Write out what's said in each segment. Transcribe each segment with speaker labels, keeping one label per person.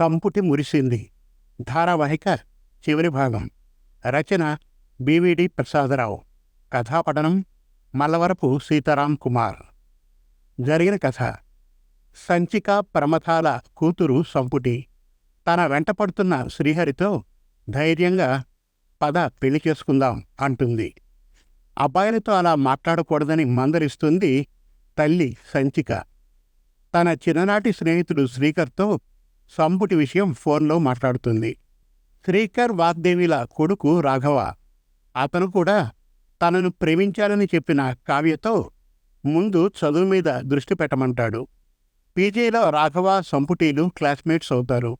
Speaker 1: సంపుటి మురిసింది. ధారావాహిక చివరి భాగం. రచన బివిడి ప్రసాదరావు. కథాపఠనం మల్లవరపు సీతారాం కుమార్. జరిగిన కథ. సంచిక ప్రమథాల కూతురు సంపుటి. తన వెంటపడుతున్న శ్రీహరితో ధైర్యంగా పద పెళ్ళి చేసుకుందాం అంటుంది. అబ్బాయిలతో అలా మాట్లాడకూడదని మందరిస్తుంది తల్లి సంచిక. తన చిన్ననాటి స్నేహితుడు శ్రీకర్తో సంపుటి విషయం ఫోన్లో మాట్లాడుతుంది. శ్రీకర్ వాగ్దేవిల కొడుకు రాఘవ. అతను కూడా తనను ప్రేమించాలని చెప్పిన కావ్యతో ముందు చదువు మీద దృష్టి పెట్టమంటాడు. పీజీలో రాఘవ సంపుటీలు క్లాస్మేట్స్ అవుతారు.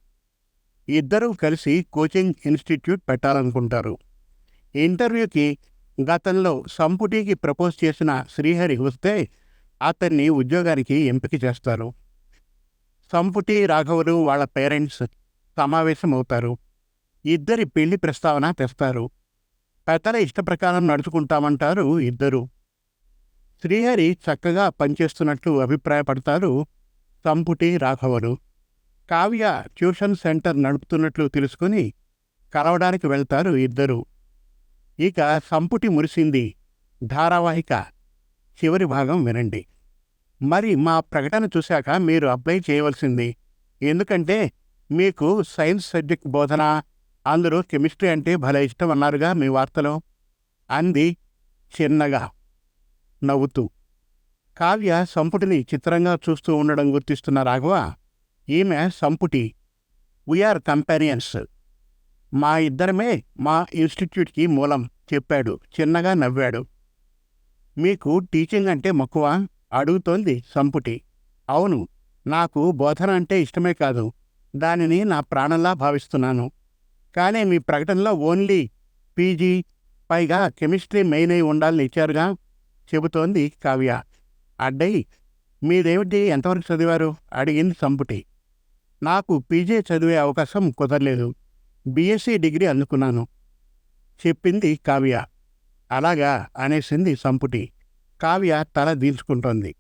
Speaker 1: ఇద్దరూ కలిసి కోచింగ్ ఇన్స్టిట్యూట్ పెట్టాలనుకుంటారు. ఇంటర్వ్యూకి గతంలో సంపుటికి ప్రపోజ్ చేసిన శ్రీహరి వస్తే అతన్ని ఉద్యోగానికి ఎంపిక చేస్తారు. సంపుటి రాఘవులు వాళ్ళ పేరెంట్స్ సమావేశమవుతారు. ఇద్దరి పెళ్ళి ప్రస్తావన తెస్తారు. పెద్దల ఇష్టప్రకారం నడుచుకుంటామంటారు ఇద్దరు. శ్రీహరి చక్కగా పనిచేస్తున్నట్లు అభిప్రాయపడతారు సంపుటి రాఘవులు. కావ్య ట్యూషన్ సెంటర్ నడుపుతున్నట్లు తెలుసుకుని కలవడానికి వెళ్తారు ఇద్దరు. ఇక సంపుటి మురిసింది. ధారావాహిక చివరి భాగం వినండి. మరి మా ప్రకటన చూశాక మీరు అప్లై చేయవలసింది. ఎందుకంటే మీకు సైన్స్ సబ్జెక్ట్ బోధన అందరూ కెమిస్ట్రీ అంటే భలే ఇష్టం అన్నారుగా మీ వార్తలో. అంది చిన్నగా నవ్వుతూ. కావ్య సంపుటిని చిత్రంగా చూస్తూ ఉండడం గుర్తిస్తున్న రాఘవ ఈమె సంపుటి. వీఆర్ కంపారియన్స్ మా ఇద్దరమే మా ఇన్స్టిట్యూట్కి మూలం చెప్పాడు చిన్నగా నవ్వాడు. మీకు టీచింగ్ అంటే మక్కువ? అడుగుతోంది సంపుటి. అవును నాకు బోధన అంటే ఇష్టమే కాదు. దానిని నా ప్రాణంలా భావిస్తున్నాను. కానీ మీ ప్రకటనలో ఓన్లీ పీజీ పైగా కెమిస్ట్రీ మెయిన్ అయి ఉండాలని ఇచ్చారుగా చెబుతోంది కావ్య. అడ్డయి మీదేమిటి ఎంతవరకు చదివారు? అడిగింది సంపుటి. నాకు పీజీ చదివే అవకాశం కుదరలేదు. బీఎస్సీ డిగ్రీ అందుకున్నాను. చెప్పింది కావ్య. అలాగా అనేసింది సంపుటి. కావ్య తల దీల్చుకుంటోంది.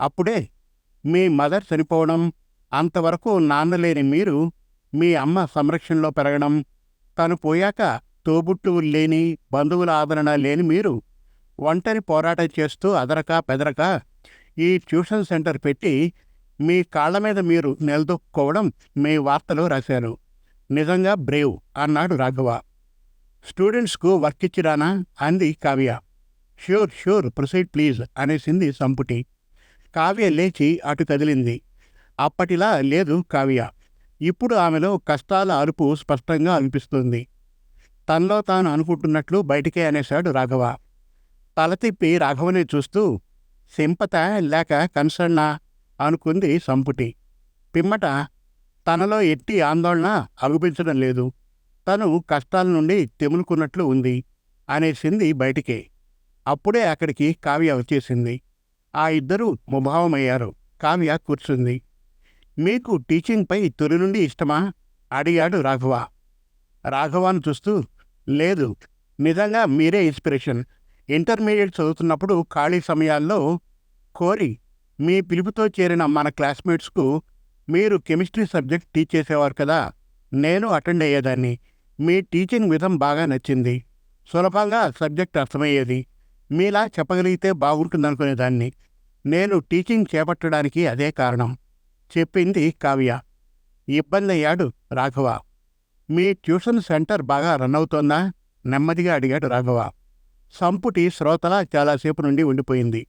Speaker 1: అప్పుడే మీ మదర్ చనిపోవడం అంతవరకు నాన్నలేని మీరు మీ అమ్మ సంరక్షణలో పెరగడం తను పోయాక తోబుట్టువు లేని బంధువుల ఆదరణ లేని మీరు ఒంటరి పోరాటం చేస్తూ అదరక పెదరక ఈ ట్యూషన్ సెంటర్ పెట్టి మీ కాళ్ళ మీద మీరు నిలదొక్కుకోవడం మీ వార్తలో రాశారు నిజంగా బ్రేవ్ అన్నాడు రాఘవ. స్టూడెంట్స్కు వర్క్ ఇచ్చిరానా అంది Kavya. Sure sure proceed please అనేసింది సంపుటి. కావ్య లేచి అటు కదిలింది. అప్పటిలా లేదు కావ్య. ఇప్పుడు ఆమెలో కష్టాల అరుపు స్పష్టంగా అనిపిస్తుంది. తనలో తాను అనుకుంటున్నట్లు బయటికే అనేశాడు రాఘవ. తల తిప్పి రాఘవని చూస్తూ సింపత లేక కన్సర్నా? అనుకుంది సంపుటి. పిమ్మట తనలో ఎట్టి ఆందోళన అగుపించడం లేదు. తను కష్టాల నుండి తెములుకున్నట్లు ఉంది అనేసింది బయటికే. అప్పుడే అక్కడికి కావ్య వచ్చేసింది. ఆ ఇద్దరూ ముభావమయ్యారు. కావ్య కూర్చుంది. మీకు టీచింగ్పై తొలి నుండి ఇష్టమా? అడిగాడు రాఘవ. రాఘవాను చూస్తూ లేదు. నిజంగా మీరే ఇన్స్పిరేషన్. ఇంటర్మీడియట్ చదువుతున్నప్పుడు ఖాళీ సమయాల్లో కోరి మీ పిలుపుతో చేరిన మన క్లాస్మేట్స్కు మీరు కెమిస్ట్రీ సబ్జెక్ట్ టీచ్ చేసేవారు కదా. నేను అటెండ్ అయ్యేదాన్ని. మీ టీచింగ్ విధం బాగా నచ్చింది. సులభంగా సబ్జెక్ట్ అర్థమయ్యేది. మీలా చెప్పగలిగితే బాగుంటుందనుకునేదాన్ని నేను టీచింగ్ చేపట్టడానికి అదే కారణం. చెప్పింది కావ్య. ఇబ్బంది అయ్యాడు రాఘవ. మీ ట్యూషన్ సెంటర్ బాగా రన్ అవుతోందా? నెమ్మదిగా అడిగాడు రాఘవ. సంపుటి శ్రోతల చాలాసేపు నుండి ఉండిపోయింది.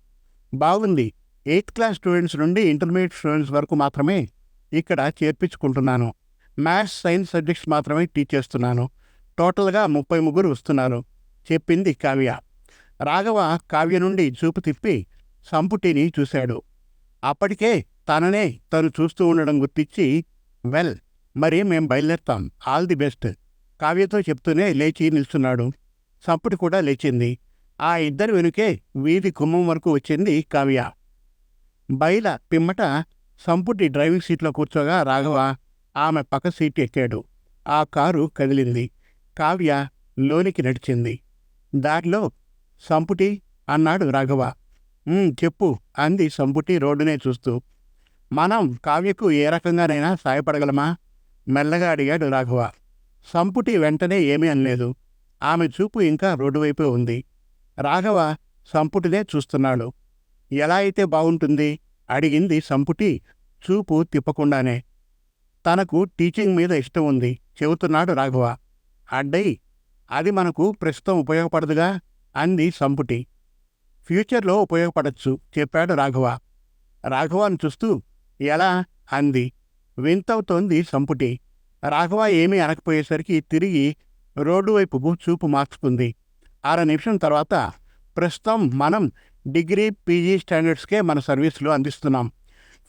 Speaker 1: బాగుంది. ఎయిత్ క్లాస్ స్టూడెంట్స్ నుండి ఇంటర్మీడియట్ స్టూడెంట్స్ వరకు మాత్రమే ఇక్కడ చేర్పించుకుంటున్నాను. మ్యాథ్స్ సైన్స్ సబ్జెక్ట్స్ మాత్రమే టీచ్ చేస్తున్నాను. టోటల్గా ముప్పై ముగ్గురు వస్తున్నారు. చెప్పింది కావ్య. రాఘవ కావ్య నుండి చూపు తిప్పి సంపుటిని చూశాడు. అప్పటికే తననే తను చూస్తూ ఉండడం గుర్తించి వెల్ మరి మేం బయలుదేరుతాం. All the best. కావ్యతో చెప్తూనే లేచి నిల్చున్నాడు. సంపుటి కూడా లేచింది. ఆ ఇద్దరి వెనుకే వీధి కుమ్మం వరకు వచ్చింది కావ్య. బయల పిమ్మట సంపుటి డ్రైవింగ్ సీట్లో కూర్చోగా రాఘవ ఆమె పక్క సీట్ ఎక్కాడు. ఆ కారు కదిలింది. కావ్య లోనికి నడిచింది. దారిలో సంపుటి అన్నాడు రాఘవ. చెప్పు అంది సంపుటి రోడ్డునే చూస్తూ. మనం కావ్యకు ఏ రకంగానైనా సాయపడగలమా? మెల్లగా అడిగాడు రాఘవ. సంపుటి వెంటనే ఏమీ అనలేదు. ఆమె చూపు ఇంకా రోడ్డు వైపే ఉంది. రాఘవ సంపుటినే చూస్తున్నాడు. ఎలా అయితే బాగుంటుంది? అడిగింది సంపుటి చూపు తిప్పకుండానే. తనకు టీచింగ్ మీద ఇష్టం ఉంది చెబుతున్నాడు రాఘవ. అడ్డై అది మనకు ప్రస్తుతం ఉపయోగపడదుగా? అంది సంపుటి. ఫ్యూచర్లో ఉపయోగపడచ్చు చెప్పాడు రాఘవ. రాఘవాన్ని చూస్తూ ఎలా? అంది. వింతవుతోంది సంపుటి. రాఘవ ఏమీ అనకపోయేసరికి తిరిగి రోడ్డు వైపుకు చూపు మార్చుకుంది. అర నిమిషం తర్వాత ప్రస్తుతం మనం డిగ్రీ పీజీ స్టాండర్డ్స్కే మన సర్వీసులు అందిస్తున్నాం.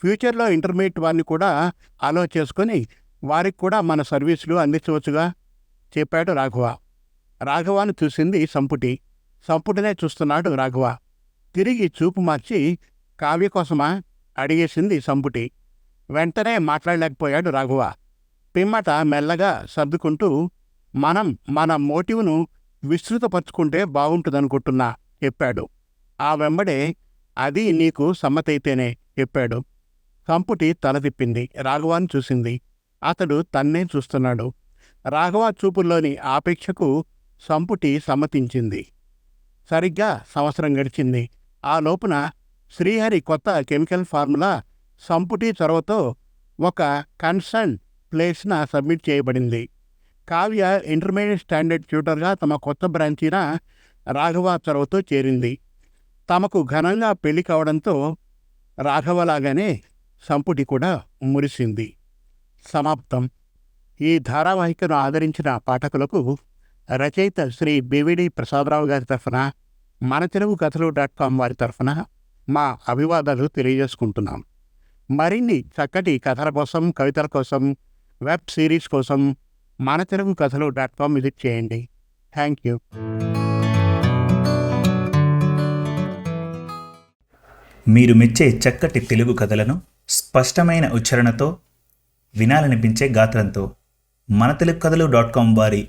Speaker 1: ఫ్యూచర్లో ఇంటర్మీడియట్ వారిని కూడా అలో చేసుకొని వారికి కూడా మన సర్వీసులు అందించవచ్చుగా? చెప్పాడు రాఘవ. రాఘవాన్ని చూసింది సంపుటి. సంపుటినే చూస్తున్నాడు రాఘవ. తిరిగి చూపు మార్చి కావ్య కోసమా? అడిగేసింది సంపుటి. వెంటనే మాట్లాడలేకపోయాడు రాఘవ. పిమ్మట మెల్లగా సర్దుకుంటూ మనం మన మోటివ్ను విస్తృతపరుచుకుంటే బాగుంటుందనుకుంటున్నా చెప్పాడు. ఆ వెంబడే అది నీకు సమ్మతైతేనే చెప్పాడు. సంపుటి తల తిప్పింది. రాఘవాన్ని చూసింది. అతడు తన్నే చూస్తున్నాడు. రాఘవ చూపుల్లోని ఆపేక్షకు సంపుటి సమ్మతించింది. సరిగ్గా సంవత్సరం గడిచింది. ఆ లోపున శ్రీహరి కొత్త కెమికల్ ఫార్ములా సంపుటి చొరవతో ఒక కన్సర్న్ ప్లేస్న సబ్మిట్ చేయబడింది. కావ్య ఇంటర్మీడియట్ స్టాండర్డ్ ట్యూటర్గా తమ కొత్త బ్రాంచీన రాఘవ చొరవతో చేరింది. తమకు ఘనంగా పెళ్ళి కావడంతో రాఘవలాగానే సంపుటి కూడా మురిసింది. సమాప్తం. ఈ ధారావాహికను ఆదరించిన పాఠకులకు రచయిత శ్రీ బివిడి ప్రసాదరావు గారి తరఫున మన తెలుగు కథలు డాట్ కామ్ వారి తరఫున మా అభివాదాలు తెలియజేసుకుంటున్నాం. మరిన్ని చక్కటి కథల కోసం కవితల కోసం వెబ్ సిరీస్ కోసం మన Telugu Kathalu dot com visit చేయండి. Thank you.
Speaker 2: మీరు మెచ్చే చక్కటి తెలుగు కథలను స్పష్టమైన ఉచ్చారణతో వినాలనిపించే గాత్రంతో మన తెలుగు కథలు డాట్ కామ్ వారి